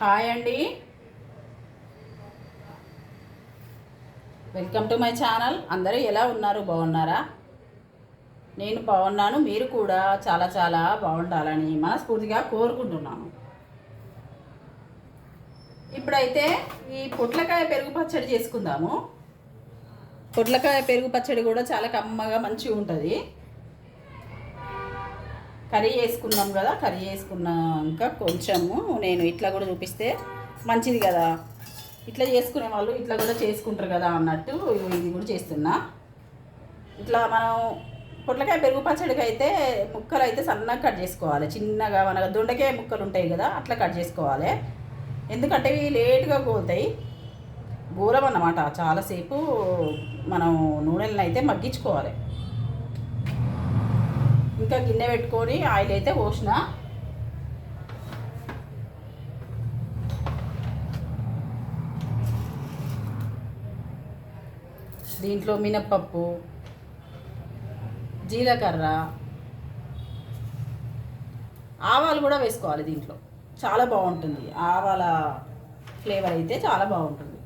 Hi అండి. Welcome to my channel. అందరూ ఎలా ఉన్నారు? బాగున్నారా? నేను బాగున్నాను మీరు కూడా చాలా చాలా బాగుండాలని మనస్ఫూర్తిగా కోరుకుంటున్నాను. ఇప్పుడైతే ఈ పొట్లకాయ పెరుగు పచ్చడి చేసుకుందాము. పొట్లకాయ పెరుగు పచ్చడి కూడా చాలా కమ్మగా మంచిగా ఉంటుంది. కర్రీ వేసుకున్నాం కదా కర్రీ వేసుకున్నాక కొంచెము నేను ఇట్లా కూడా చూపిస్తే మంచిది కదా. ఇట్లా చేసుకునే వాళ్ళు ఇట్లా కూడా చేసుకుంటారు కదా అన్నట్టు ఇది కూడా చేస్తున్నా. ఇట్లా మనం పొట్లకాయ పెరుగు పచ్చడికి అయితే ముక్కలు అయితే సన్నగా కట్ చేసుకోవాలి. చిన్నగా మన దొండకాయ ముక్కలు ఉంటాయి కదా అట్లా కట్ చేసుకోవాలి. ఎందుకంటే ఇవి లేట్గా పోతాయి గోరం అన్నమాట చాలాసేపు మనం నూనెలను అయితే మగ్గించుకోవాలి. ఇంకా గిన్నె పెట్టుకొని ఆయిల్ అయితే పోసిన. దీంట్లో మినప్పప్పు జీలకర్ర ఆవాలు కూడా వేసుకోవాలి దీంట్లో. చాలా బాగుంటుంది. ఆవాల ఫ్లేవర్ అయితే చాలా బాగుంటుంది.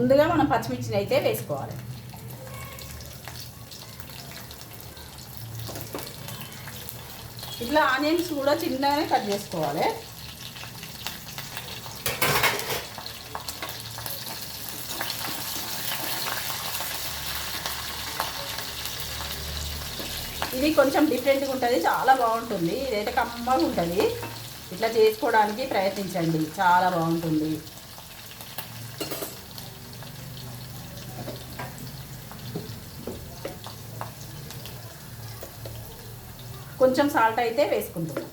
ముందుగా మనం పచ్చిమిర్చిని అయితే వేసుకోవాలి. ఇట్లా ఆనియన్స్ కూడా చిన్నగానే కట్ చేసుకోవాలి. ఇది కొంచెం డిఫరెంట్గా ఉంటుంది చాలా బాగుంటుంది. ఇదైతే కమ్మగా ఉంటుంది. ఇట్లా చేసుకోవడానికి ప్రయత్నించండి చాలా బాగుంటుంది. కొంచెం సాల్ట్ అయితే వేసుకుంటున్నాం.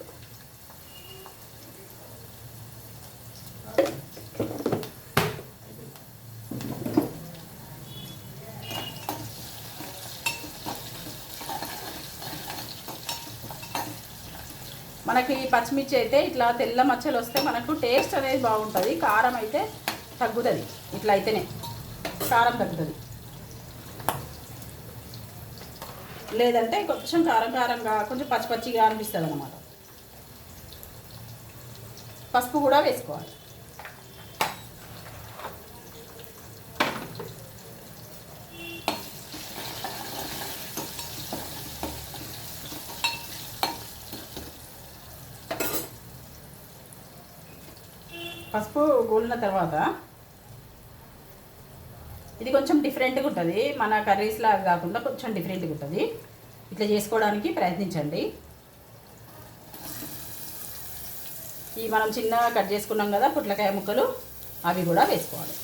మనకి పచ్చిమిర్చి అయితే ఇట్లా తెల్ల మచ్చలు వస్తే మనకు టేస్ట్ అనేది బాగుంటుంది కారం అయితే తగ్గుతుంది ఇట్లా అయితేనే కారం తగ్గుతుంది. లేదంటే కొంచెం కారం కారంగా కొంచెం పచ్చి పచ్చిగా అనిపిస్తుంది అనమాట పసుపు కూడా వేసుకోవాలి. పసుపు గోలిన తర్వాత ఇది కొంచెం డిఫరెంట్గా ఉంటుంది. మన కర్రీస్ లాగా కాకుండా కొంచెం డిఫరెంట్గా ఉంటుంది. ఇట్లా చేసుకోవడానికి ప్రయత్నించండి. ఈ మనం చిన్నగా కట్ చేసుకున్నాం కదా పుట్లకాయ ముక్కలు అవి కూడా వేసుకోవాలి.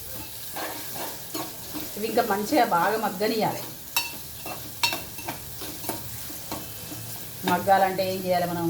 ఇవి ఇంకా మంచిగా బాగా మగ్గనియాలి. మగ్గాలంటే ఏం చేయాలి మనం?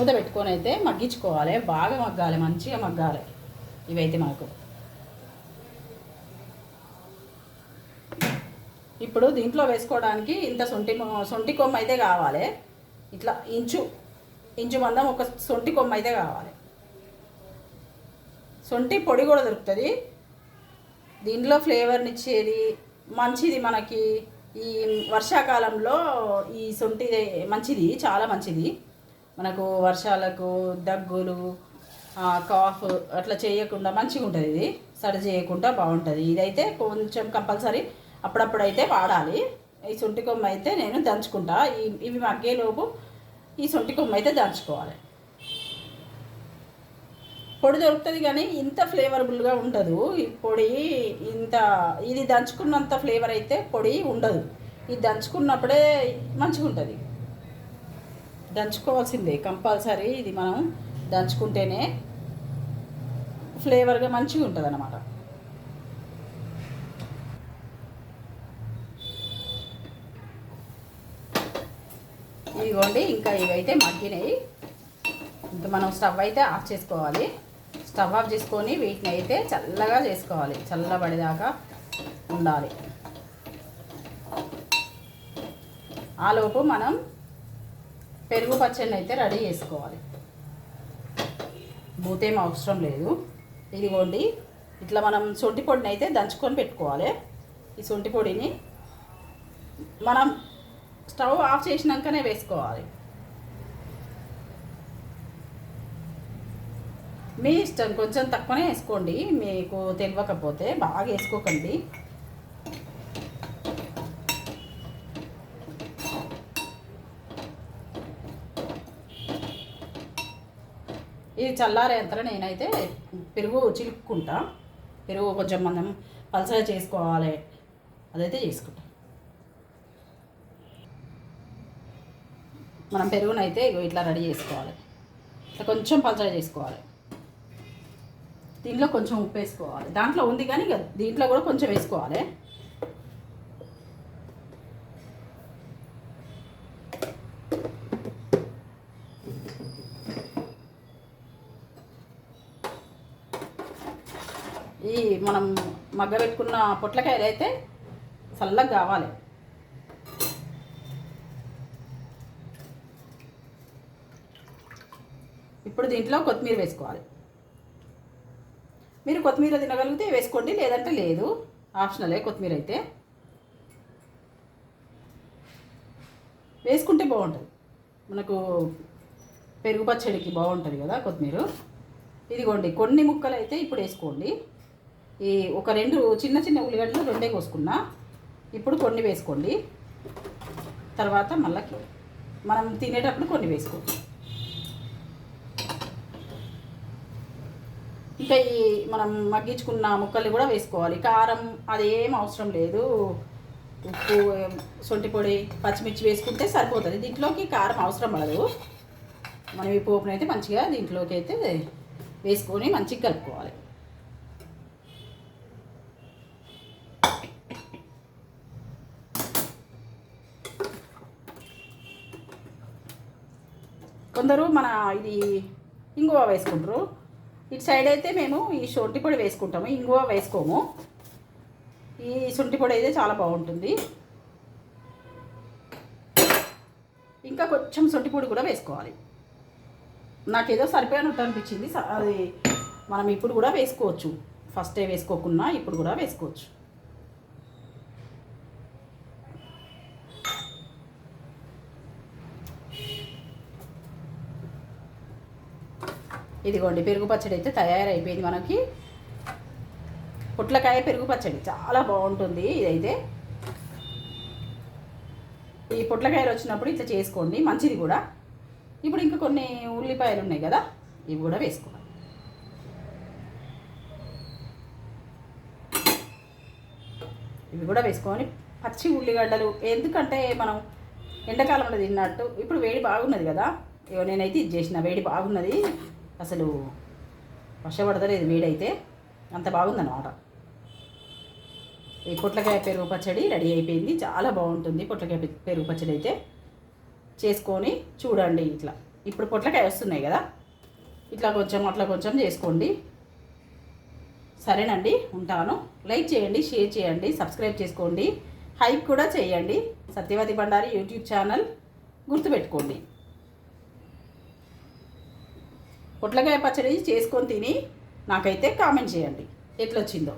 మూత పెట్టుకొని అయితే మగ్గించుకోవాలి. బాగా మగ్గాలి మంచిగా మగ్గాలి. ఇవైతే మనకు. ఇప్పుడు దీంట్లో వేసుకోవడానికి ఇంత సొంటి సొంటి కొమ్మ అయితే కావాలి. ఇట్లా ఇంచు ఇంచు మందం ఒక సొంటి కొమ్మ అయితే కావాలి. సొంటి పొడి కూడా దొరుకుతుంది. దీంట్లో ఫ్లేవర్ని ఇచ్చేది మంచిది మనకి. ఈ వర్షాకాలంలో ఈ సొంటి మంచిది చాలా మంచిది. మనకు వర్షాలకు దగ్గులు కాఫ్ అట్లా చేయకుండా మంచిగా ఉంటుంది ఇది. సరి చేయకుండా బాగుంటుంది. ఇదైతే కొంచెం కంపల్సరీ అప్పుడప్పుడు అయితే వాడాలి. ఈ సొంటి కొమ్మ అయితే నేను దంచుకుంటా. ఈ ఇవి మగ్గేలోపు ఈ సొంటి కొమ్మ అయితే దంచుకోవాలి. పొడి దొరుకుతుంది కానీ ఇంత ఫ్లేవరబుల్గా ఉండదు. ఈ పొడి ఇంత ఇది దంచుకున్నంత ఫ్లేవర్ అయితే పొడి ఉండదు. ఇది దంచుకున్నప్పుడే మంచిగా ఉంటుంది దంచుకోవాల్సిందే కంపల్సరీ ఇది మనం దంచుకుంటేనే ఫ్లేవర్గా మంచిగా ఉంటుంది అన్నమాట ఇదిగోండి ఇంకా ఇవైతే మగ్గినాయి. ఇంకా మనం స్టవ్ అయితే ఆఫ్ చేసుకోవాలి. స్టవ్ ఆఫ్ చేసుకొని వీటిని అయితే చల్లగా చేసుకోవాలి. చల్లబడేదాకా ఉండాలి. ఆలోపు మనం పెరుగు పచ్చడిని అయితే రెడీ చేసుకోవాలి. బూతేం అవసరం లేదు. ఇదిగోండి ఇట్లా మనం సొంటి పొడిని అయితే దంచుకొని పెట్టుకోవాలి. ఈ సొంటి పొడిని మనం స్టవ్ ఆఫ్ చేసినాకనే వేసుకోవాలి. మీ ఇష్టం కొంచెం తక్కువనే వేసుకోండి. మీకు తెలియకపోతే బాగా వేసుకోకండి. ఇది చల్లారేంతలో నేనైతే పెరుగు చిలుక్కుంటా. పెరుగు కొంచెం మనం పలసగా చేసుకోవాలి. అదైతే చేసుకుంటాం. మనం పెరుగునైతే ఇగో ఇట్లా రెడీ చేసుకోవాలి. ఇట్లా కొంచెం పలసగా చేసుకోవాలి. దీంట్లో కొంచెం ఉప్పు వేసుకోవాలి. దాంట్లో ఉంది కానీ దీంట్లో కూడా కొంచెం వేసుకోవాలి. ఈ మనం మగ్గ పెట్టుకున్న పొట్లకాయలు అయితే చల్లగా కావాలి. ఇప్పుడు దీంట్లో కొత్తిమీర వేసుకోవాలి. మీరు కొత్తిమీర తినగలిగితే వేసుకోండి లేదంటే లేదు. ఆప్షనలే కొత్తిమీర అయితే. వేసుకుంటే బాగుంటుంది. మనకు పెరుగు పచ్చడికి బాగుంటుంది కదా కొత్తిమీర. ఇదిగోండి కొన్ని ముక్కలు అయితే ఇప్పుడు వేసుకోండి. ఈ ఒక రెండు చిన్న చిన్న ఉల్లిగడ్డలు రెండే కోసుకున్నా. ఇప్పుడు కొన్ని వేసుకోండి. తర్వాత మళ్ళీ మనం తినేటప్పుడు కొన్ని వేసుకోండి. ఇంకా ఈ మనం మగ్గించుకున్న ముక్కలు కూడా వేసుకోవాలి. కారం అది ఏం అవసరం లేదు. ఉప్పు సొంటి పొడి పచ్చిమిర్చి వేసుకుంటే సరిపోతుంది. దీంట్లోకి కారం అవసరం పడదు. మనం ఈ పోపునైతే మంచిగా దీంట్లోకి అయితే వేసుకొని మంచిగా కలుపుకోవాలి. కొందరు మన ఇది ఇంగువ వేసుకుంటారు. ఇటు సైడ్ అయితే మేము ఈ శొంఠి పొడి వేసుకుంటాము. ఇంగువ వేసుకోము. ఈ శొంఠి పొడి అయితే చాలా బాగుంటుంది. ఇంకా కొంచెం శొంఠి పొడి కూడా వేసుకోవాలి. నాకేదో సరిపోయినట్టు అనిపించింది. అది మనం ఇప్పుడు కూడా వేసుకోవచ్చు. ఫస్టే వేసుకోకున్నా ఇప్పుడు కూడా వేసుకోవచ్చు. ఇదిగోండి పెరుగు పచ్చడి అయితే తయారైపోయింది మనకి. పొట్లకాయ పెరుగు పచ్చడి చాలా బాగుంటుంది ఇదైతే. ఈ పొట్లకాయలు వచ్చినప్పుడు ఇట్లా చేసుకోండి మంచిది కూడా. ఇప్పుడు ఇంకా కొన్ని ఉల్లిపాయలు ఉన్నాయి కదా ఇవి కూడా వేసుకోవాలి. ఇవి కూడా వేసుకొని పచ్చి ఉల్లిగడ్డలు ఎందుకంటే మనం ఎండాకాలంలో తిన్నట్టు ఇప్పుడు వేడి బాగున్నది కదా. నేనైతే ఇది చేసిన వేడి బాగున్నది. అసలు వర్షపడతలేదు వేడైతే అంత బాగుందన్నమాట. ఈ పొట్లకాయ పెరుగు పచ్చడి రెడీ అయిపోయింది. చాలా బాగుంటుంది పొట్లకాయ పెరుగు పచ్చడి అయితే. చేసుకొని చూడండి ఇట్లా. ఇప్పుడు పొట్లకాయ వస్తున్నాయి కదా. ఇట్లా కొంచెం అట్లా కొంచెం చేసుకోండి. సరేనండి ఉంటాను. లైక్ చేయండి షేర్ చేయండి సబ్స్క్రైబ్ చేసుకోండి. హైక్ కూడా చేయండి. సత్యవతి భండారి యూట్యూబ్ ఛానల్ గుర్తుపెట్టుకోండి. పొట్లకాయ పచ్చడి చేసుకొని తిని నాకైతే కామెంట్ చేయండి. ఎట్లొచ్చిందో.